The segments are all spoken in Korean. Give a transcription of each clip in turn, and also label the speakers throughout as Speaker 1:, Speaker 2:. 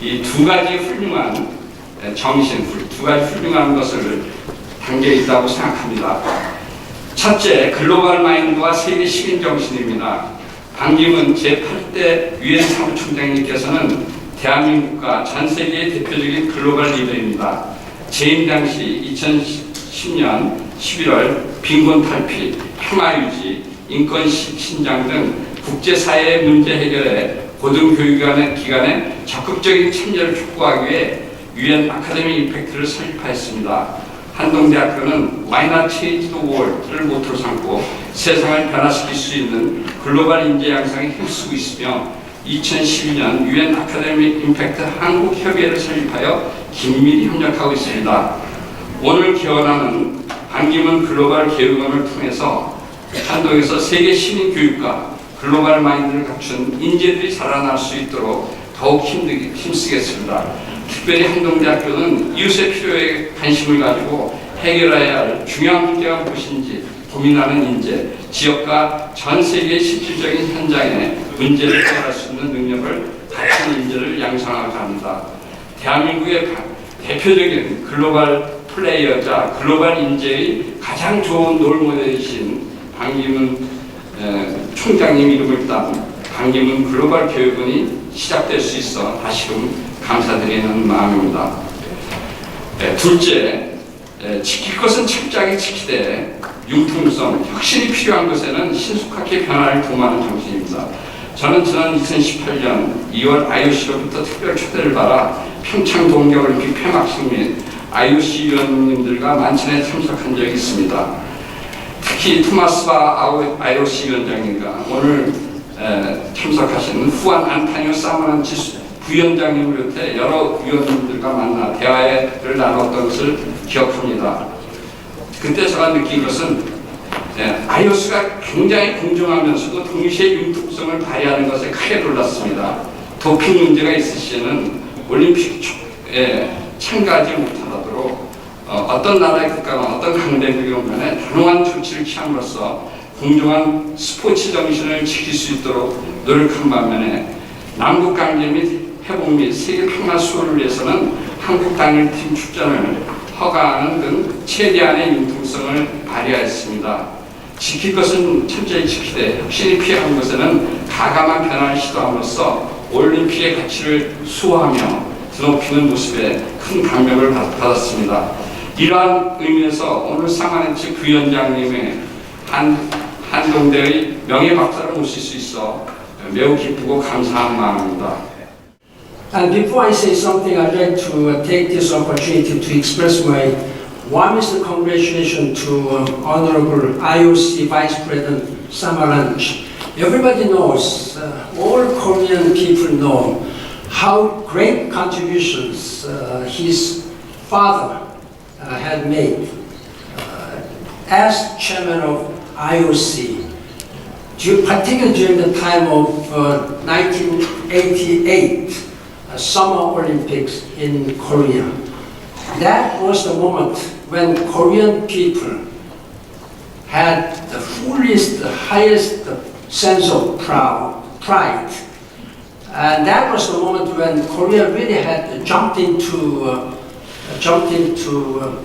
Speaker 1: 이 두 가지 훌륭한 정신, 두 가지 훌륭한 것을 담겨 있다고 생각합니다. 첫째, 글로벌 마인드와 세계 시민 정신입니다. 반기문 제8대 유엔 사무총장님께서는 대한민국과 전 세계의 대표적인 글로벌 리더입니다. 재임 당시 2010년 11월 빈곤 탈피, 평화 유지, 인권 시- 신장 등 국제사회의 문제 해결에 고등교육기관의 기관의 적극적인 참여를 촉구하기 위해 유엔 아카데미 임팩트를 설립하였습니다. 한동대학교는 change the world를 모토로 삼고 세상을 변화시킬 수 있는 글로벌 인재 양성에 힘쓰고 있으며 2012년 유엔 아카데미 임팩트 한국 협의회를 설립하여 긴밀히 협력하고 있습니다. 오늘 개원하는 반기문 글로벌 교육원을 통해서 한동에서 세계 시민 교육과 글로벌 마인드를 갖춘 인재들이 자라날 수 있도록 더욱 힘들게 힘쓰겠습니다. 특별히 한동대학교는 이웃의 필요에 관심을 가지고 해결해야 할 중요한 문제가 무엇인지 고민하는 인재, 지역과 전 세계의 실질적인 현장에 문제를 해결할 수 있는 능력을 갖춘 인재를 양성하고자 합니다. 대한민국의 가- 대표적인 글로벌 플레이어자, 글로벌 인재의 가장 좋은 롤모델이신 방기문 에, 총장님 이름을 딴 방기문 글로벌 교육원이 시작될 수 있어 다시금 감사드리는 마음입니다. 에, 둘째, 에, 지킬 것은 철저하게 지키되 융통성, 혁신이 필요한 것에는 신속하게 변화를 도모하는 정신입니다. 저는 지난 2018년 2월 IOC로부터 특별 초대를 받아 평창 동계올림픽 폐막식 및 IOC 위원님들과 만찬에 참석한 적이 있습니다. 특히 토마스바 IOC 위원장님과 오늘 에, 참석하신 후안 안타니오 사마란치 부위원장님을 비롯해 여러 위원님들과 만나 대화를 나눴던 것을 기억합니다. 그때 제가 느낀 것은 예, 아이오스가 굉장히 공정하면서도 동시에 융통성을 발휘하는 것에 크게 놀랐습니다. 도핑 문제가 있을 시에는 올림픽 에 참가하지 못하도록 어, 떤 나라의 국가가 어떤 강대국이건 간에 단호한 조치를 취함으로써 공정한 스포츠 정신을 지킬 수 있도록 노력한 반면에 남북 관계 및 회복 및 세계 평화 수호를 위해서는 한국 단일팀 출전을 허가하는 등 최대한의 융통성을 발휘하였습니다. 지킬 것은 철저히 지키되 혁신이 필요한 것에는 가감한 변화를 시도함으로써 올림픽의 가치를 수호하며 드높이는 모습에 큰 감명을 받- 받았습니다. 이러한 의미에서 오늘 상하는치 부위원장님의 한, 한동대의 명예박사를 모실 수 있어 매우 기쁘고 감사한 마음입니다.
Speaker 2: And before I say something, I'd like to uh, take this opportunity to express my warmest congratulations to um, Honorable IOC Vice President Samaranch. Everybody knows, uh, all Korean people know how great contributions uh, his father uh, had made uh, as chairman of IOC. Particularly during the time of uh, 1988 uh, Summer Olympics in Korea. That was the moment when Korean people had the fullest, the highest sense of proud, pride. And that was the moment when Korea really had jumped into, uh, jumped into uh,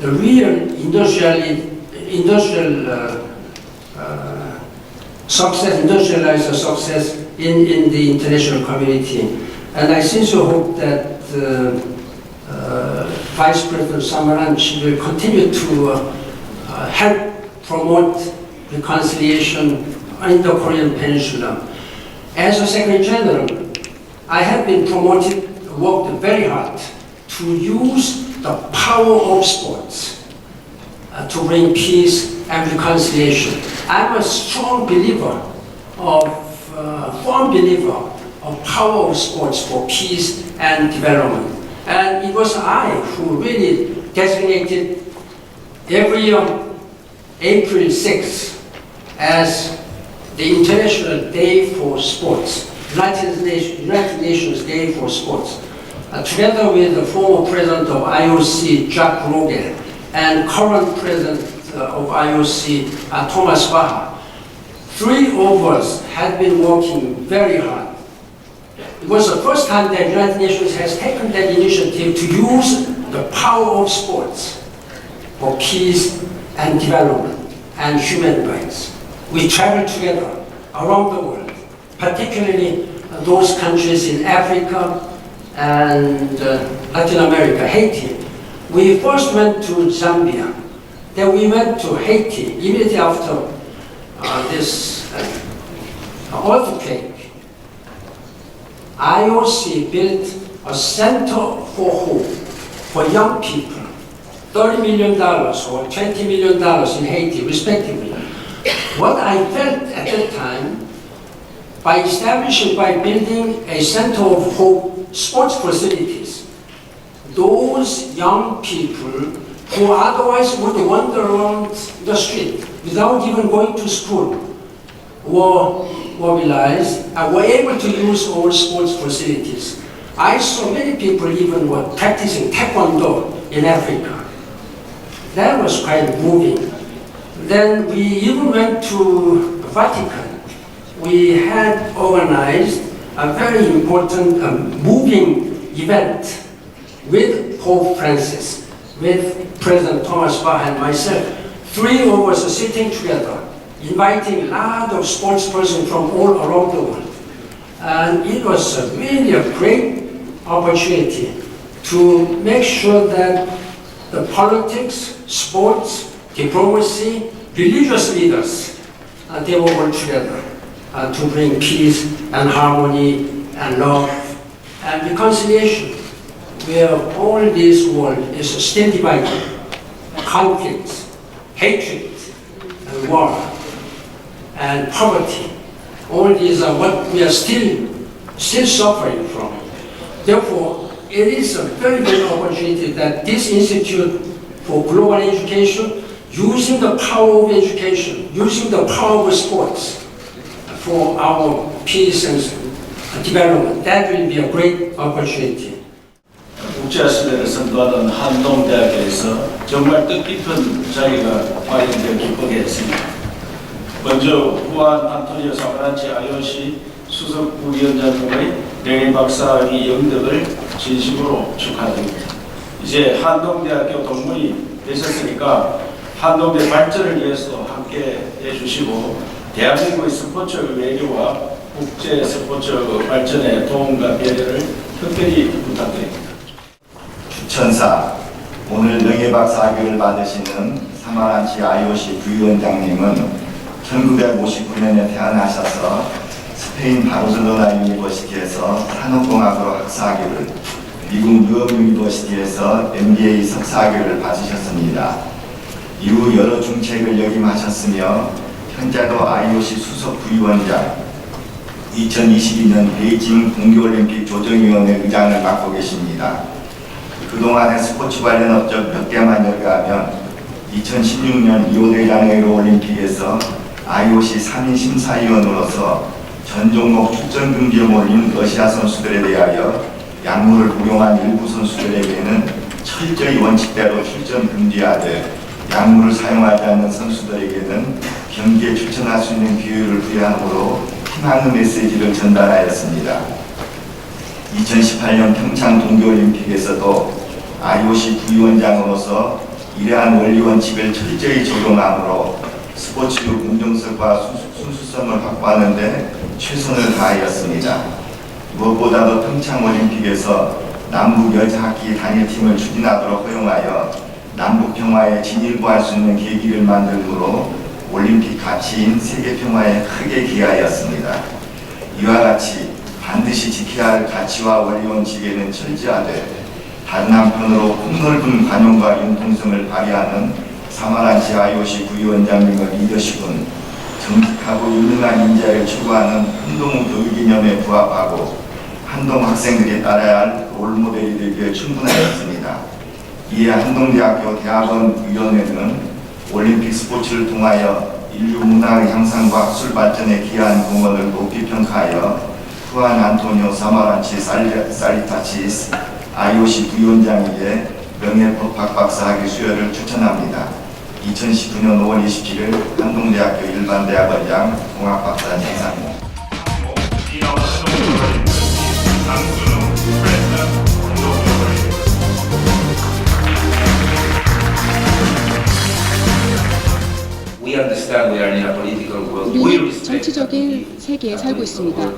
Speaker 2: the real industrially, industrial uh, uh, success, industrialized success in, in the international community. And I sincerely hope that uh, uh, Vice President Samaranch will continue to uh, help promote reconciliation in the Korean Peninsula. As a Secretary General, I have been promoted, worked very hard to use the power of sports uh, to bring peace and reconciliation. I'm a strong believer of, uh, firm believer of power of sports for peace and development. And it was I who really designated every year April 6th as the International Day for Sports, United Nations, United Nations Day for Sports. Uh, together with the former president of IOC, Jack Rogel, and current president uh, of IOC, uh, Thomas Bach, three of us had been working very hard. It was the first time that United Nations has taken that initiative to use the power of sports for peace and development and human rights. We traveled together around the world, particularly those countries in Africa and uh, Latin America, Haiti. We first went to Zambia, then we went to Haiti immediately after uh, this uh, earthquake. IOC built a center for hope for young people, $30 million or $20 million in Haiti, respectively. What I felt at that time, by establishing, by building a center of hope sports facilities, those young people who otherwise would wander around the street without even going to school were mobilized and were able to use our sports facilities. I saw many people even were practicing taekwondo in Africa. That was quite moving. Then we even went to Vatican. We had organized a very important um, moving event with Pope Francis, with President Thomas Bach and myself. Three of us are sitting together, inviting a lot of sports persons from all around the world. And it was a really a great opportunity to make sure that the politics, sports, diplomacy, religious leaders, uh, they were all together uh, to bring peace and harmony and love and reconciliation where all this world is still divided, conflicts, hatred, and war, and poverty. All these are what we are still, still suffering from. Therefore, it is a very good opportunity that this Institute for Global Education, using the power of education, using the power of sports for our peace and development, that will be a great opportunity.
Speaker 3: 국제학습회를 선도하던 한동대학교에서 정말 뜻깊은 자리가 마련되어 기쁘게 했습니다. 먼저 후안 안토니오 사마란치 IOC 수석 부위원장님의 명예 박사학위 영덕을 진심으로 축하드립니다. 이제 한동대학교 동문이 되셨으니까 한동대 발전을 위해서 함께 해주시고 대한민국의 스포츠 외교와 국제 스포츠 발전에 도움과 배려를 특별히 부탁드립니다.
Speaker 4: 추천사 오늘 명예박사학위를 받으시는 사마란치 IOC 부위원장님은 1959년에 태어나셔서 스페인 바르셀로나 유니버시티에서 산업공학으로 학사학위를 미국 뉴욕 유니버시티에서 MBA 석사학위를 받으셨습니다. 이후 여러 중책을 역임하셨으며 현재도 IOC 수석 부위원장, 2022년 베이징 동계올림픽 조정위원회 의장을 맡고 계십니다. 그동안의 스포츠 관련 업적 몇 개만 열거하면 2016년 리오데자네이루 올림픽에서 IOC 3인 심사위원으로서 전 종목 출전 금지에 몰린 러시아 선수들에 대하여 약물을 복용한 일부 선수들에게는 철저히 원칙대로 출전 금지하되 약물을 사용하지 않는 선수들에게는 경기에 출전할 수 있는 기회를 부여함으로 희망의 메시지를 전달하였습니다. 2018년 평창 동계올림픽에서도 IOC 부위원장으로서 이러한 원리 원칙을 철저히 적용함으로 스포츠 공정성과 순수- 순수성을 확보하는 데 최선을 다하였습니다. 무엇보다도 평창 올림픽에서 남북 여자 하키 단일팀을 추진하도록 허용하여 남북 평화에 진일보할 수 있는 계기를 만들므로 올림픽 가치인 세계 평화에 크게 기하였습니다. 이와 같이 반드시 지켜야 할 가치와 원리 원칙에는 철저하되 다른 한편으로 폭넓은 관용과 융통성을 발휘하는 사마란치 IOC 부위원장님의 리더십은 정직하고 유능한 인재를 추구하는 한동훈 교육이념에 부합하고 한동 학생들이 따라야 할 롤모델이 되기에 충분하였습니다. 이에 한동대학교 대학원 위원회는 올림픽 스포츠를 통하여 인류 문화의 향상과 학술 발전에 기여한 공헌을 높이 평가하여 후안 안토니오 사마란치 살리- 살리타치스 IOC 부위원장에게 명예법학 박사학위 수여를 추천합니다. 2019년 5월 27일 한동대학교 일반대학원장 종합박사 행사입니다.
Speaker 5: 우리는
Speaker 6: respect
Speaker 5: 정치적인 세계에 살고 있습니다.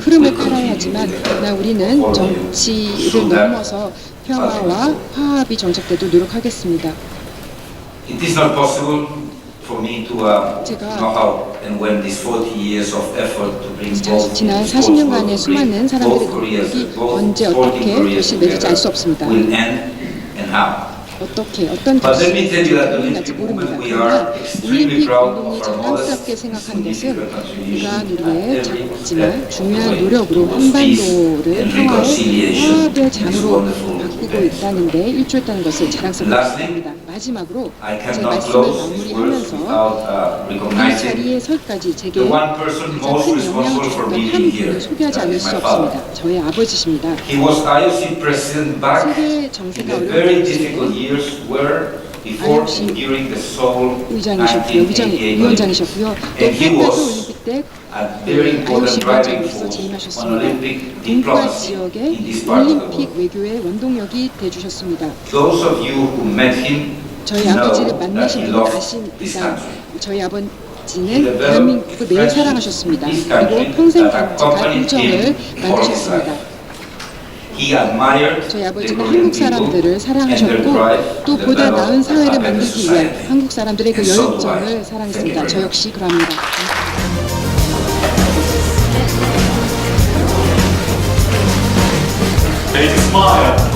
Speaker 5: 흐름을 따라야 하지만 그러나 우리는. 정치를 넘어서 평화와 화합이 정착되도록 노력하겠습니다.
Speaker 6: It is not possible for me to uh,
Speaker 5: 제가
Speaker 6: know how and when these 40 years of effort to bring
Speaker 5: 자-
Speaker 6: both
Speaker 5: 지난
Speaker 6: both
Speaker 5: 40년간의
Speaker 6: will
Speaker 5: 수많은 사람들의 노력이 언제 어떻게 결실을 맺을지 알 수 없습니다. 어떻게 어떤 날지
Speaker 6: Olympic
Speaker 5: 모릅니다. 그러나
Speaker 6: our modest,
Speaker 5: 자랑스럽게 생각하는 것은 우리가 누리의 작지만 중요한 노력으로 한반도를 평화의 화합의 장으로 바꾸고. 있다는 데 일조했다는 것을 자랑스럽게 생각합니다. 마지막으로 제 말씀을 마무리하면서
Speaker 6: uh,
Speaker 5: 이 자리에 설까지 제게 가장 큰 영향을
Speaker 6: me
Speaker 5: 한. 분을 소개하지 않을 수. 없습니다. 저의 아버지십니다. 세계 정세가 어려운
Speaker 6: years where before and during the Seoul
Speaker 5: 의장이셨고요, 위장,
Speaker 6: 1988
Speaker 5: 위원장이셨고요. 또
Speaker 6: And he
Speaker 5: 한가도
Speaker 6: was
Speaker 5: 올림픽 때
Speaker 6: a very important
Speaker 5: IOC
Speaker 6: driving
Speaker 5: 위원장으로서
Speaker 6: force on
Speaker 5: 재임하셨습니다.
Speaker 6: Olympic diplomacy
Speaker 5: 지역의
Speaker 6: in this part of the
Speaker 5: 올림픽
Speaker 6: world.
Speaker 5: 외교의 원동력이 돼주셨습니다.
Speaker 6: Those of you who met him
Speaker 5: 저희 아버지를
Speaker 6: that
Speaker 5: 만나신
Speaker 6: he
Speaker 5: 분은
Speaker 6: loved this
Speaker 5: 아십니다.
Speaker 6: country.
Speaker 5: 저희 아버지는 대한민국을 매우 사랑하셨습니다. 그리고 평생 간직할 우정을 만드셨습니다.
Speaker 6: Life. He admired
Speaker 5: 저희 아버지는 한국 사람들을 사랑하셨고 또 보다 나은 사회를 만들기
Speaker 6: society.
Speaker 5: 한국 사람들의 그. 열정을 사랑했습니다. 저 역시 그럽니다.
Speaker 7: They smile